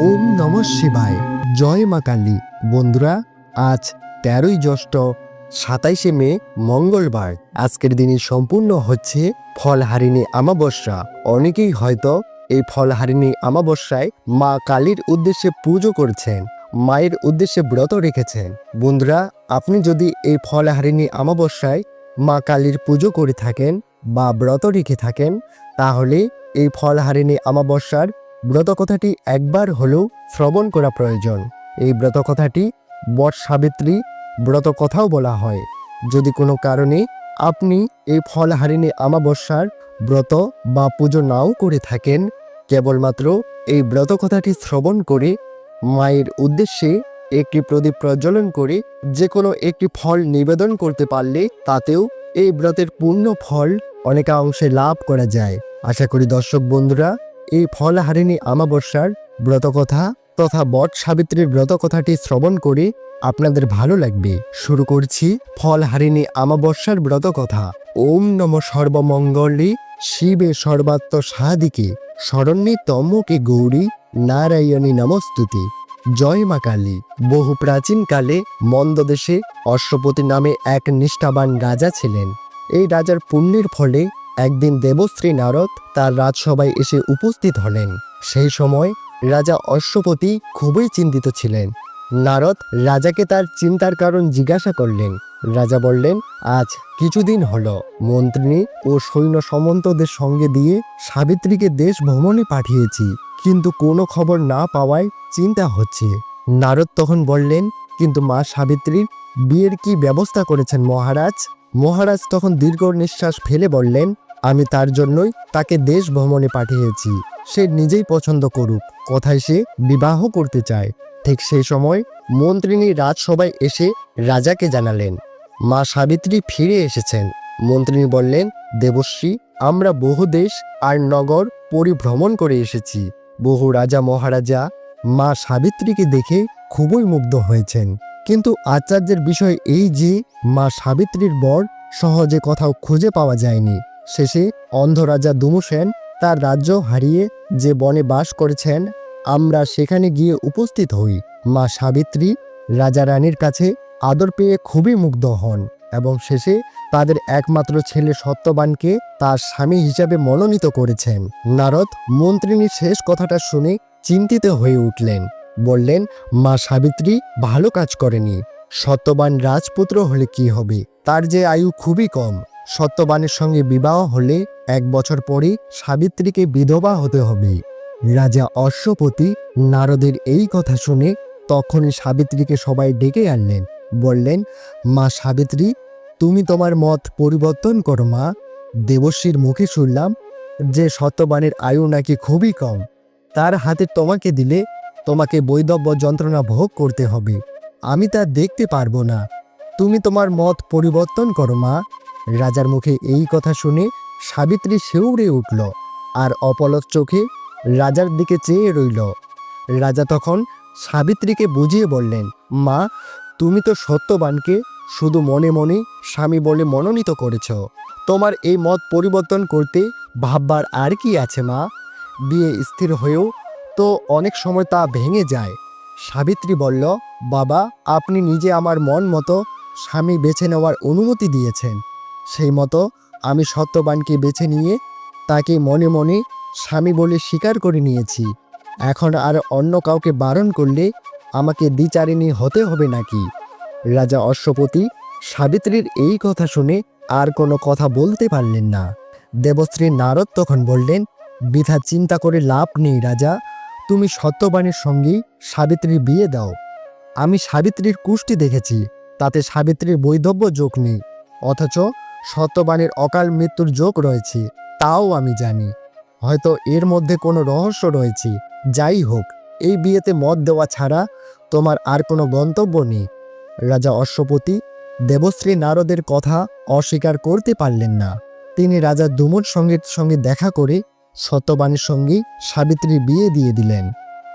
ওম নম শিবায়। জয় মা কালী। বন্ধুরা, আজ তেরোই জ্যৈষ্ঠ, সাতাইশে মে, মঙ্গলবার। আজকের দিনে সম্পূর্ণ হচ্ছে ফলহারিণী আমাবস্যা অনেকেই হয়তো এই ফলহারিণী আমাবস্যায় মা কালীর উদ্দেশ্যে পুজো করছেন, মায়ের উদ্দেশ্যে ব্রত রেখেছেন। বন্ধুরা, আপনি যদি এই ফলহারিণী আমাবস্যায় মা কালীর পুজো করে থাকেন বা ব্রত রেখে থাকেন, তাহলে এই ফলহারিণী আমাবস্যার ব্রত কথাটি একবার হলেও শ্রবণ করা প্রয়োজন। এই ব্রত কথাটি বট সাবিত্রী ব্রত কথাও বলা হয়। যদি কোনো কারণে আপনি এই ফলহারিণী আমাবস্যার ব্রত বা পুজো নাও করে থাকেন, কেবলমাত্র এই ব্রত কথাটি শ্রবণ করে মায়ের উদ্দেশ্যে একটি প্রদীপ প্রজ্বলন করে যে কোনো একটি ফল নিবেদন করতে পারলে তাতেও এই ব্রতের পূর্ণ ফল অনেকাংশে লাভ করা যায়। আশা করি দর্শক বন্ধুরা এই ফলহারিণী আমাবস্যার ব্রতকথা তথা বট সাবিত্রীর ব্রতকথাটি শ্রবণ করে আপনাদের ভালো লাগবে। শুরু করছি ফলহারিণী আমাবস্যার ব্রতকথা। ওম নম সর্বমঙ্গলে শিবে সর্বাত্ম সাহাদিকে, শরণ্যে তমকে গৌরী নারায়ণী নমস্তুতি। জয় মা কালী। বহু প্রাচীনকালে মন্দদেশে অশ্বপতি নামে এক নিষ্ঠাবান রাজা ছিলেন। এই রাজার পুণ্যের ফলে একদিন দেবশ্রী নারদ তার রাজসভায় এসে উপস্থিত হলেন। সেই সময় রাজা অশ্বপতি খুবই চিন্তিত ছিলেন। নারদ রাজাকে তার চিন্তার কারণ জিজ্ঞাসা করলেন। রাজা বললেন, আজ কিছুদিন হলো। মন্ত্রিনী ও সৈন্য সমন্তদের সঙ্গে দিয়ে সাবিত্রীকে দেশ ভ্রমণে পাঠিয়েছি। কিন্তু কোনো খবর না পাওয়ায় চিন্তা হচ্ছে। নারদ তখন বললেন, কিন্তু মা সাবিত্রীর বিয়ের কি ব্যবস্থা করেছেন মহারাজ? মহারাজ তখন দীর্ঘ নিঃশ্বাস ফেলে বললেন, আমি তার জন্যই তাকে দেশ ভ্রমণে পাঠিয়েছি। সে নিজেই পছন্দ করুক। কথায় সে বিবাহ করতে চায়। ঠিক সেই সময় মন্ত্রিনী রাজসভায় এসে রাজাকে জানালেন। মা সাবিত্রী ফিরে এসেছেন। মন্ত্রিনী বললেন, দেবশ্রী, আমরা বহু দেশ আর নগর পরিভ্রমণ করে এসেছি। বহু রাজা মহারাজা মা সাবিত্রীকে দেখে খুবই মুগ্ধ হয়েছেন। কিন্তু আচার্যের বিষয় এই যে মা সাবিত্রীর বর সহজে কোথাও খুঁজে পাওয়া যায়নি। শেষে অন্ধ রাজা দুমুসেন তার রাজ্য হারিয়ে যে বনে বাস করেছেন, আমরা সেখানে গিয়ে উপস্থিত হই। মা সাবিত্রী রাজা রানীর কাছে আদর পেয়ে খুবই মুগ্ধ হন এবং শেষে তাদের একমাত্র ছেলে সত্যবানকে তার স্বামী হিসাবে মনোনীত করেছেন। নারদ মন্ত্রিনীর শেষ কথাটা শুনে চিন্তিত হয়ে উঠলেন। বললেন, মা সাবিত্রী, ভালো কাজ করেনি। সত্যবান রাজপুত্র হলে কি হবে? তার যে আয়ু খুবই কম। সত্যবানের সঙ্গে বিবাহ হলে এক বছর পরে সাবিত্রীকে বিধবা হতে হবে। রাজা অশ্বপতি নারদের এই কথা শুনে তখনই সাবিত্রীকে সবাই ডেকে আনলেন। বললেন, মা সাবিত্রী, তুমি তোমার মত পরিবর্তন করো মা। দেবশ্রীর মুখে শুনলাম যে সত্যবানের আয়ু নাকি খুবই কম। তার হাতে তোমাকে দিলে তোমাকে বৈদব্য যন্ত্রণা ভোগ করতে হবে। আমি তা দেখতে পারব না। তুমি তোমার মত পরিবর্তন করো, মা। রাজার মুখে এই কথা শুনে সাবিত্রী শিউরে উঠল আর অপলক চোখে রাজার দিকে চেয়ে রইল। রাজা তখন সাবিত্রীকে বুঝিয়ে বললেন, মা, তুমি তো সত্যবানকে শুধু মনে মনে স্বামী বলে মনোনীত করেছ। তোমার এই মত পরিবর্তন করতে ভাববার আর কি আছে, মা? বিয়ে স্থির হয়েও তো অনেক সময় তা ভেঙে যায়। সাবিত্রী বলল, বাবা, আপনি নিজে আমার মন মতো স্বামী বেছে নেওয়ার অনুমতি দিয়েছেন। সেই মতো আমি সত্যবানকে বেছে নিয়ে তাকে মনে মনে স্বামী বলে স্বীকার করে নিয়েছি। এখন আর অন্য কাউকে বারণ করলে আমাকে দ্বিচারিণী হতে হবে নাকি? রাজা অশ্বপতি সাবিত্রীর এই কথা শুনে আর কোনো কথা বলতে পারলেন না। দেবশ্রী নারদ তখন বললেন বৃথা চিন্তা করে লাভ নেই রাজা। তুমি সত্যবাণীর সঙ্গেই সাবিত্রীর বিয়ে দাও। আমি সাবিত্রীর কুষ্টি দেখেছি, তাতে সাবিত্রীর বৈধব্য যোগ নেই, অথচ সত্যবাণীর অকাল মৃত্যুর যোগ রয়েছে, তাও আমি জানি। হয়তো এর মধ্যে কোনো রহস্য রয়েছে, যাই হোক, এই বিয়েতে মত দেওয়া ছাড়া তোমার আর কোনো গন্তব্য নেই। রাজা অশ্বপতি দেবশ্রী নারদের কথা অস্বীকার করতে পারলেন না। তিনি রাজা দুমুর সঙ্গে সঙ্গে দেখা করে সত্যবানের সঙ্গে সাবিত্রীর বিয়ে দিয়ে দিলেন।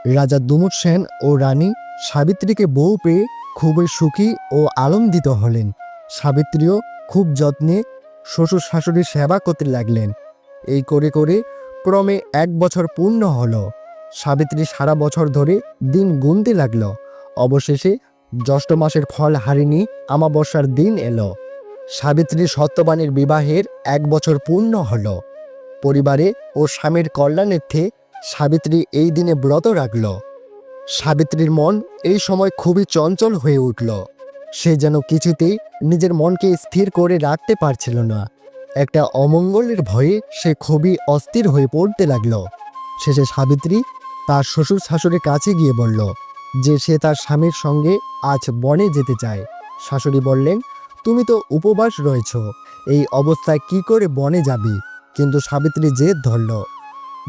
রাজা দুমুট সেন ও রানী সাবিত্রীকে বউ পেয়ে খুবই সুখী ও আনন্দিত হলেন। সাবিত্রীও খুব যত্নে শ্বশুর শাশুড়ির সেবা করতে লাগলেন। এই করে করে ক্রমে এক বছর পূর্ণ হলো। সাবিত্রী সারা বছর ধরে দিন গুনতে লাগল। অবশেষে জ্যৈষ্ঠ মাসের ফল হারিনি আমাবস্যার দিন এলো। সাবিত্রী সত্যবাণীর বিবাহের এক বছর পূর্ণ হলো। পরিবারে ও স্বামীর কল্যাণার্থে সাবিত্রী এই দিনে ব্রত রাখল। সাবিত্রীর মন এই সময় খুবই চঞ্চল হয়ে উঠল। সে যেন কিছুতেই নিজের মনকে স্থির করে রাখতে পারছিল না। একটা অমঙ্গলের ভয়ে সে খুবই অস্থির হয়ে পড়তে লাগল। শেষে সাবিত্রী তার শ্বশুর শাশুড়ির কাছে গিয়ে বলল যে সে তার স্বামীর সঙ্গে আজ বনে যেতে চায়। শাশুড়ি বললেন, তুমি তো উপবাস রয়েছ, এই অবস্থায় কি করে বনে যাবি? কিন্তু সাবিত্রী জেদ ধরল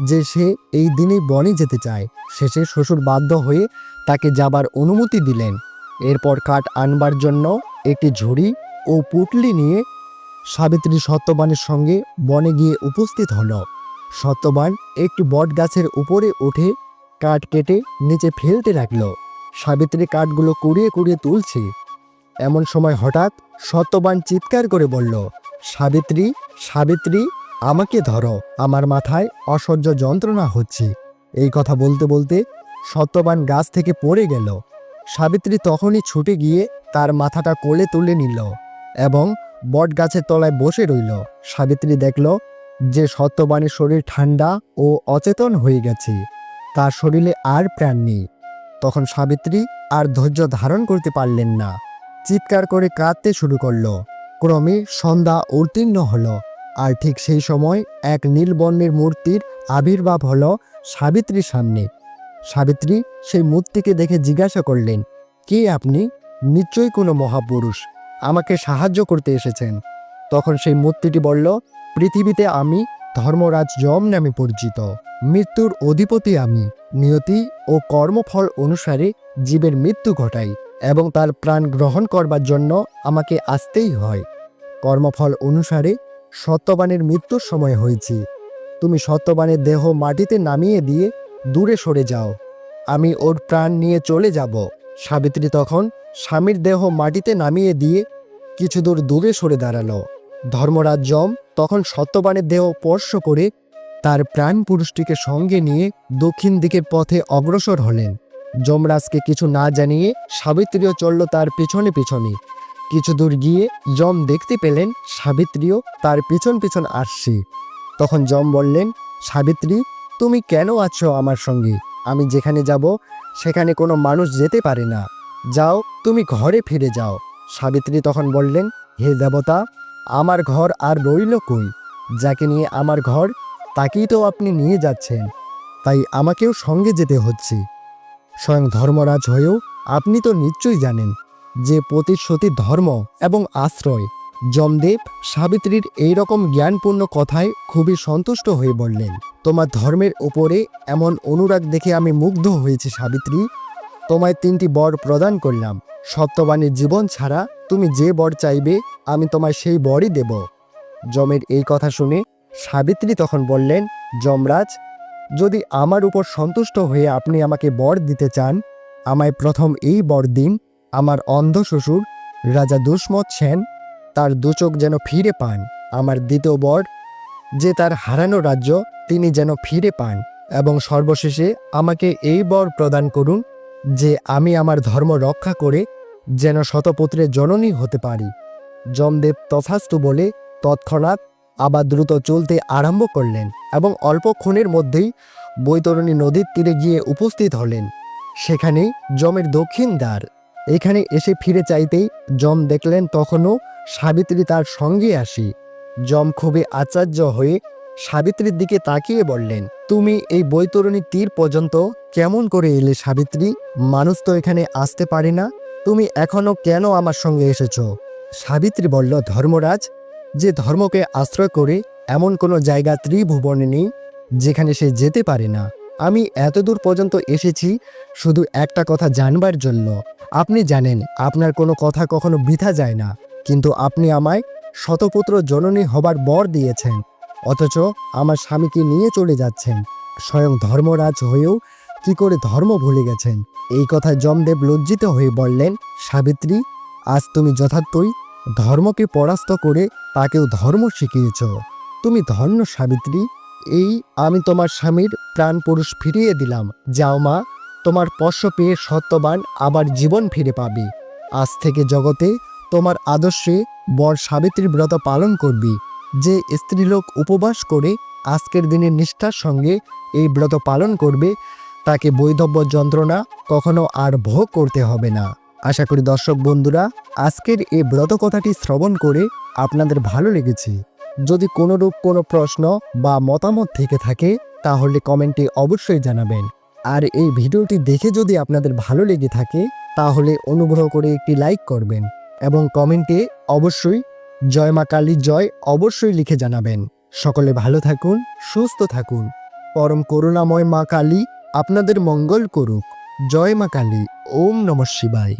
যে সে এই দিনেই বনে যেতে চায়। শেষে শ্বশুর বাধ্য হয়ে তাকে যাবার অনুমতি দিলেন। এরপর কাঠ আনবার জন্য একটি ঝুড়ি ও পুটলি নিয়ে সাবিত্রী সত্যবানের সঙ্গে বনে গিয়ে উপস্থিত হল। সত্যবান একটি বট গাছের উপরে উঠে কাঠ কেটে নিচে ফেলতে লাগল। সাবিত্রী কাঠগুলো কুড়িয়ে কুড়িয়ে তুলছে। এমন সময় হঠাৎ সত্যবান চিৎকার করে বলল, সাবিত্রী সাবিত্রী! আমাকে ধরো, আমার মাথায় অসহ্য যন্ত্রণা হচ্ছে। এই কথা বলতে বলতে সত্যবান গাছ থেকে পড়ে গেল। সাবিত্রী তখনই ছুটে গিয়ে তার মাথাটা কোলে তুলে নিল এবং বট গাছের তলায় বসে রইল। সাবিত্রী দেখল যে সত্যবানের শরীর ঠান্ডা ও অচেতন হয়ে গেছে। তার শরীরে আর প্রাণ নেই। তখন সাবিত্রী আর ধৈর্য ধারণ করতে পারলেন না। চিৎকার করে কাঁদতে শুরু করল। ক্রমে সন্ধ্যা উত্তীর্ণ হলো। আর ঠিক সেই সময় এক নীলবর্ণের মূর্তির আবির্ভাব হলো সাবিত্রীর সামনে। সাবিত্রী সেই মূর্তিকে দেখে জিজ্ঞাসা করলেন, কে আপনি? নিশ্চয়ই কোনো মহাপুরুষ। আমাকে সাহায্য করতে এসেছেন। তখন সেই মূর্তিটি বলল, পৃথিবীতে আমি ধর্মরাজ যম নামে পরিচিত। মৃত্যুর অধিপতি আমি। নিয়তি ও কর্মফল অনুসারে জীবের মৃত্যু ঘটাই এবং তার প্রাণ গ্রহণ করবার জন্য আমাকে আসতেই হয়। কর্মফল অনুসারে সত্যবানের মৃত্যুর সময় হয়েছি। তুমি সত্যবানের দেহ মাটিতে নামিয়ে দিয়ে দূরে সরে যাও। আমি ওর প্রাণ নিয়ে চলে যাব। সাবিত্রী তখন স্বামীর দেহ মাটিতে নামিয়ে দিয়ে কিছু দূর দূরে সরে দাঁড়াল। ধর্মরাজ যম তখন সত্যবানের দেহ স্পর্শ করে তার প্রাণ পুরুষটিকে সঙ্গে নিয়ে দক্ষিণ দিকের পথে অগ্রসর হলেন। যমরাজকে কিছু না জানিয়ে সাবিত্রীও চলল তার পিছনে পিছনে। কিছু দূর গিয়ে যম দেখতে পেলেন সাবিত্রীও তার পিছন পিছন আসছে। তখন যম বললেন, সাবিত্রী, তুমি কেন আছো আমার সঙ্গে? আমি যেখানে যাব, সেখানে কোনো মানুষ যেতে পারে না। যাও, তুমি ঘরে ফিরে যাও। সাবিত্রী তখন বললেন, হে দেবতা, আমার ঘর আর রইল কই? যাকে নিয়ে আমার ঘর, তাকেই তো আপনি নিয়ে যাচ্ছেন। তাই আমাকেও সঙ্গে যেতে হচ্ছে। স্বয়ং ধর্মরাজ হয়েও আপনি তো নিশ্চয়ই জানেন যে প্রতিশ্রুতি ধর্ম এবং আশ্রয়। যমদেব সাবিত্রীর এই রকম জ্ঞানপূর্ণ কথায় খুবই সন্তুষ্ট হয়ে বললেন, তোমার ধর্মের উপরে এমন অনুরাগ দেখে আমি মুগ্ধ হয়েছি, সাবিত্রী। তোমায় তিনটি বর প্রদান করলাম। সত্যবাণীর জীবন ছাড়া তুমি যে বর চাইবে, আমি তোমায় সেই বরই দেব। যমের এই কথা শুনে সাবিত্রী তখন বললেন, যমরাজ, যদি আমার উপর সন্তুষ্ট হয়ে আপনি আমাকে বর দিতে চান, আমায় প্রথম এই বর দিন। আমার অন্ধ শ্বশুর, রাজা দুষ্মত সেন, তার দুচোখ যেন ফিরে পান, আমার দ্বিতীয় বর, যে তার হারানো রাজ্য, তিনি যেন ফিরে পান, এবং সর্বশেষে আমাকে এই বর প্রদান করুন, যে আমি আমার ধর্ম রক্ষা করে যেন শতপুত্রে জননী হতে পারি। যমদেব তথাস্তু বলে তৎক্ষণাৎ আবার দ্রুত চলতে আরম্ভ করলেন, এবং অল্পক্ষণের মধ্যেই বৈতরণী নদীর তীরে গিয়ে উপস্থিত হলেন। সেখানেই যমের দক্ষিণ দ্বার এখানে এসে ফিরে চাইতেই যম দেখলেন তখনও সাবিত্রী তার সঙ্গে আসি। যম খুবই আচার্য হয়ে সাবিত্রীর দিকে তাকিয়ে বললেন, তুমি এই বৈতরণী তীর পর্যন্ত কেমন করে এলে সাবিত্রী? মানুষ তো এখানে আসতে পারে না। তুমি এখনও কেন আমার সঙ্গে এসেছ? সাবিত্রী বলল, ধর্মরাজ, যে ধর্মকে আশ্রয় করে এমন কোনো জায়গা ত্রিভুবনে নেই যেখানে সে যেতে পারে না। আমি এতদূর পর্যন্ত এসেছি শুধু একটা কথা জানবার জন্য। আপনি জানেন, আপনার কোনো কথা কখনো বৃথা যায় না, কিন্তু আপনি আমায় শতপুত্র জননী হবার বর দিয়েছেন, অথচ আমার স্বামীকে নিয়ে চলে যাচ্ছেন। স্বয়ং ধর্মরাজ হয়েও কি করে ধর্ম ভুলে গেছেন? এই কথায় যমদেব লজ্জিত হয়ে বললেন, সাবিত্রী, আজ তুমি যথার্থই ধর্মকে পরাস্ত করে তাকেও ধর্ম শিখিয়েছ। তুমি ধন্য, সাবিত্রী, এই আমি তোমার স্বামীর প্রাণ পুরুষ ফিরিয়ে দিলাম। যাও মা, তোমার পশ্য পেয়ে সত্যবান আবার জীবন ফিরে পাবে। আজ থেকে জগতে তোমার আদর্শে বর সাবিত্রী ব্রত পালন করবি। যে স্ত্রীলোক উপবাস করে আজকের দিনের নিষ্ঠার সঙ্গে এই ব্রত পালন করবে, তাকে বৈধব্য যন্ত্রণা কখনো আর ভোগ করতে হবে না। আশা করি দর্শক বন্ধুরা, আজকের এই ব্রত কথাটি শ্রবণ করে আপনাদের ভালো লেগেছে। যদি কোনোরূপ কোনো প্রশ্ন বা মতামত থেকে থাকে তাহলে কমেন্টে অবশ্যই জানাবেন। আর এই ভিডিওটি দেখে যদি আপনাদের ভালো লেগে থাকে, তাহলে অনুগ্রহ করে একটি লাইক করবেন এবং কমেন্টে অবশ্যই জয় মা কালী জয় অবশ্যই লিখে জানাবেন। সকলে ভালো থাকুন, সুস্থ থাকুন। পরম করুণাময় মা কালী আপনাদের মঙ্গল করুক। জয় মা কালী, ওম নমঃ শিবায়।